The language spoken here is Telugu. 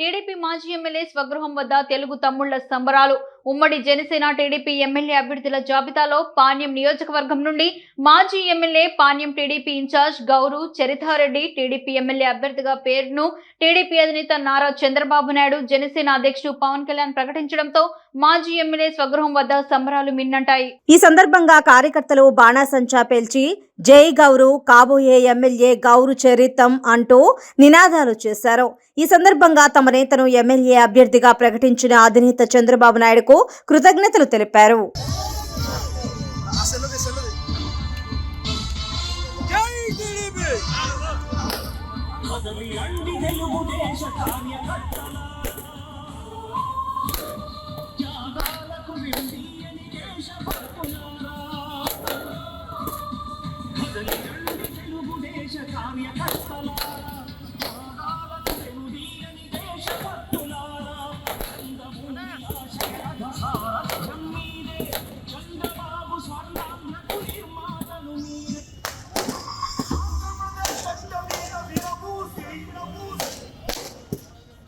టీడీపీ మాజీ ఎమ్మెల్యే స్వగృహం వద్ద తెలుగు తమ్ముళ్ళ సంబరాలు. ఉమ్మడి జనసేన టీడీపీ ఎమ్మెల్యే అభ్యర్థుల జాబితాలో పాణ్యం నియోజకవర్గం నుండి మాజీ MLA Panyam TDP in-charge Gowru Charitha Reddy TDP MLA అభ్యర్థిగా పేరును టీడీపీ అధినేత నారా చంద్రబాబు నాయుడు జనసేన అధ్యక్షుడు పవన్ కళ్యాణ్ ప్రకటించడంతో మాజీ ఎమ్మెల్యే స్వగృహం వద్ద సంబరాలు మిన్నంటాయి. ఈ సందర్భంగా కార్యకర్తలు బాణాసంచా పేల్చి జై గౌరు కాబోయే ఎమ్మెల్యే గౌరు చరితం అంటూ నినాదాలు చేశారు. ఈ సందర్భంగా తమ నేతను ఎమ్మెల్యే అభ్యర్థిగా ప్రకటించిన అధినేత చంద్రబాబు నాయుడుకు కృతజ్ఞతలు తెలిపారు. సెల్లది సెల్లది దేశ Ah!